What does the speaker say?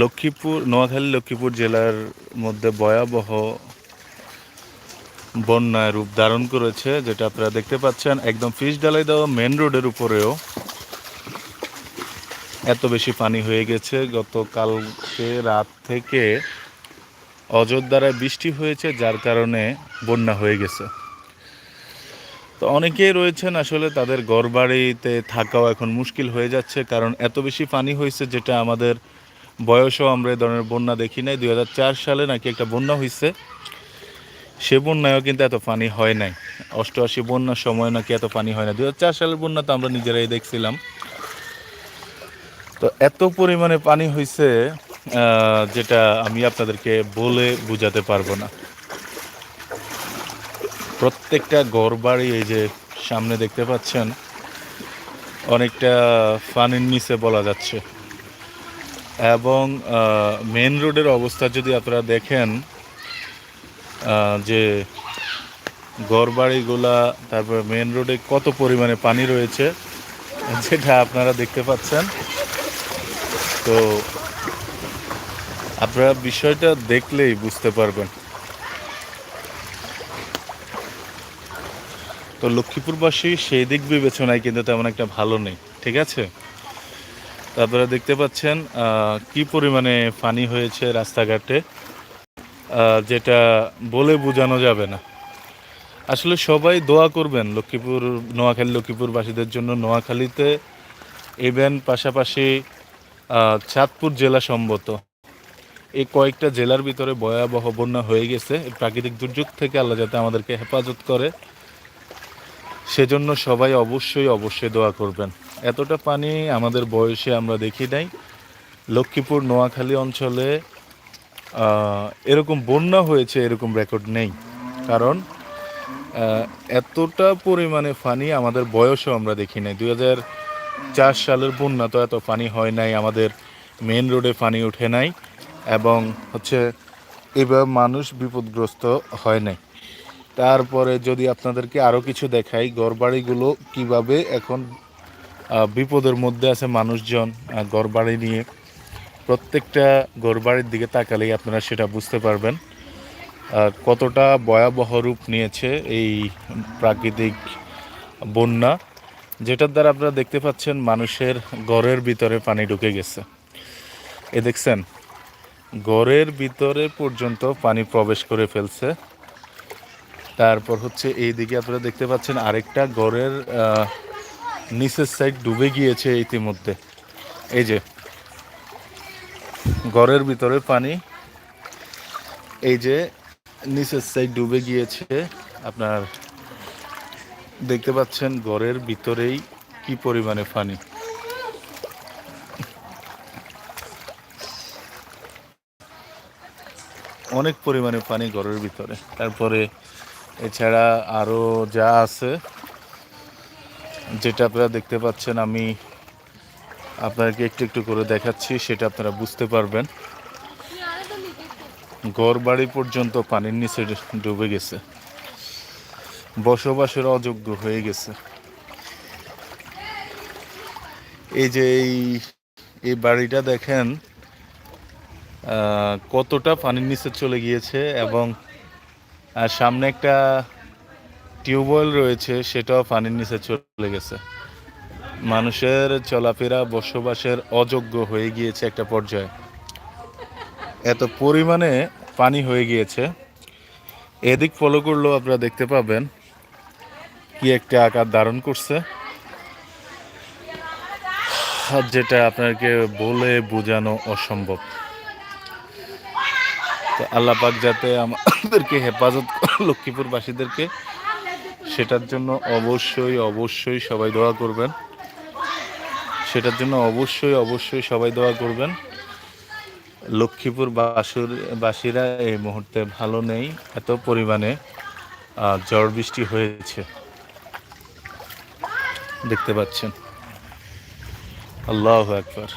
লক্ষ্মীপুর, নোয়াখালী লক্ষ্মীপুর জেলার মধ্যে ভয়াবহ বন্যায় রূপ ধারণ করেছে, যেটা আপনারা দেখতে পাচ্ছেন। একদম ফিস ডালাই দেওয়া মেন রোডের উপরেও এত বেশি পানি হয়ে গেছে। গতকালকে রাত থেকে অযোধ্যারায় বৃষ্টি হয়েছে, যার কারণে বন্যা হয়ে গেছে। তো অনেকেই রয়েছেন আসলে, তাদের ঘরবাড়িতে থাকাও এখন মুশকিল হয়ে যাচ্ছে, কারণ এত বেশি পানি হয়েছে, যেটা আমাদের বয়সও আমরা এ ধরনের বন্যা দেখি নাই। দু হাজার চার সালে নাকি একটা বন্যা হয়েছে সে বন্যায়ও কিন্তু এত পানি হয় নাই। অষ্টআশি বন্যার সময় নাকি এত পানি হয় না দু হাজার চার সালের বন্যা তো আমরা নিজেরাই দেখছিলাম। তো এত পরিমাণে পানি হয়েছে যেটা আমি আপনাদেরকে বলে বোঝাতে পারব না। প্রত্যেকটা ঘর বাড়ি এই যে সামনে দেখতে পাচ্ছেন, অনেকটা পানির নিচে বলা যাচ্ছে। এবং মেন রোডের অবস্থা যদি আপনারা দেখেন যে ঘরবাড়িগুলা, তারপর মেন রোডে কত পরিমাণে পানি রয়েছে, যেটা আপনারা দেখতে পাচ্ছেন। তো আপনারা বিষয়টা দেখলেই বুঝতে পারবেন। তো লক্ষ্মীপুরবাসী সেই দিক বিবেচনায় কিন্তু তেমন একটা ভালো নেই, ঠিক আছে? তো আপনারা দেখতে পাচ্ছেন কি পরিমাণে পানি হয়েছে রাস্তাঘাটে যেটা বলে বোঝানো যাবে না। আসলে সবাই দোয়া করবেন লক্ষ্মীপুর, নোয়াখালী লক্ষ্মীপুরবাসীদের জন্য। নোয়াখালীতে ইভেন পাশাপাশি চাঁদপুর জেলা সম্মত। এই কয়েকটা জেলার ভিতরে ভয়াবহ বন্যা হয়ে গেছে। প্রাকৃতিক দুর্যোগ থেকে আল্লাহ যাতে আমাদেরকে হেফাজত করে। সেজন্য সবাই অবশ্যই অবশ্যই দোয়া করবেন। এতটা পানি আমাদের বয়সে আমরা দেখি নাই। লক্ষ্মীপুর, নোয়াখালী অঞ্চলে এরকম বন্যা হয়েছে, এরকম রেকর্ড নেই। কারণ এতটা পরিমাণে পানি আমাদের বয়সও আমরা দেখি নাই। দুই হাজার চার সালের বন্যা তো এত পানি হয় নাই, আমাদের মেন রোডে পানি ওঠে নাই এবং হচ্ছে এবার মানুষ বিপদগ্রস্ত হয় নাই। তারপরে যদি আপনাদেরকে আরও কিছু দেখাই, ঘরবাড়িগুলো কীভাবে এখন বিপদের মধ্যে আছে মানুষজন ঘরবাড়ি নিয়ে। প্রত্যেকটা ঘরবাড়ির দিকে তাকালেই আপনারা সেটা বুঝতে পারবেন কতটা ভয়াবহ রূপ নিয়েছে এই প্রাকৃতিক বন্যা, যেটার দ্বারা আপনারা দেখতে পাচ্ছেন মানুষের ঘরের ভিতরে পানি ঢুকে গেছে। এ দেখছেন, ঘরের ভিতরে পর্যন্ত পানি প্রবেশ করে ফেলছে। তারপর হচ্ছে এই দিকে আপনারা দেখতে পাচ্ছেন আরেকটা আহ, নিচের সাইড ডুবে গিয়েছে ইতিমধ্যে। এই যে ঘরের ভিতরে পানি এই যে নিচের সাইড ডুবে গিয়েছে। আপনার দেখতে পাচ্ছেন ঘরের ভিতরেই কি পরিমাণে পানি। অনেক পরিমাণে পানি ঘরের ভিতরে। তারপরে এছাড়া আরও যা আছে, যেটা আপনারা দেখতে পাচ্ছেন, আমি আপনাদেরকে একটু একটু করে দেখাচ্ছি, সেটা আপনারা বুঝতে পারবেন। ঘর বাড়ি পর্যন্ত পানির নিচে ডুবে গেছে। বসবাসের অযোগ্য হয়ে গেছে। এই যে এই এই বাড়িটা দেখেন কতটা পানির নিচে চলে গিয়েছে এবং আর সামনে একটা টিউবওয়েল রয়েছে, সেটাও পানির নিচে চলে গেছে। মানুষের চলাফেরা, বসবাসের অযোগ্য হয়ে গিয়েছে একটা পর্যায়ে। এত পরিমাণে পানি হয়ে গিয়েছে। এদিক ফলো করলেও আপনারা দেখতে পাবেন কি একটা আকার ধারণ করছে। যেটা আপনাকে বলে বোঝানো অসম্ভব। আল্লাহ পাক যাতে আমাদেরকে হেফাজত লক্ষ্মীপুরবাসীদেরকে, সেটার জন্য অবশ্যই অবশ্যই সবাই দোয়া করবেন। সেটার জন্য অবশ্যই অবশ্যই সবাই দোয়া করবেন। লক্ষ্মীপুর বাসুর বাসীরা এই মুহূর্তে ভালো নেই, এত পরিমাণে ঝড় বৃষ্টি হয়েছে। দেখতে পাচ্ছেন। আল্লাহ একবার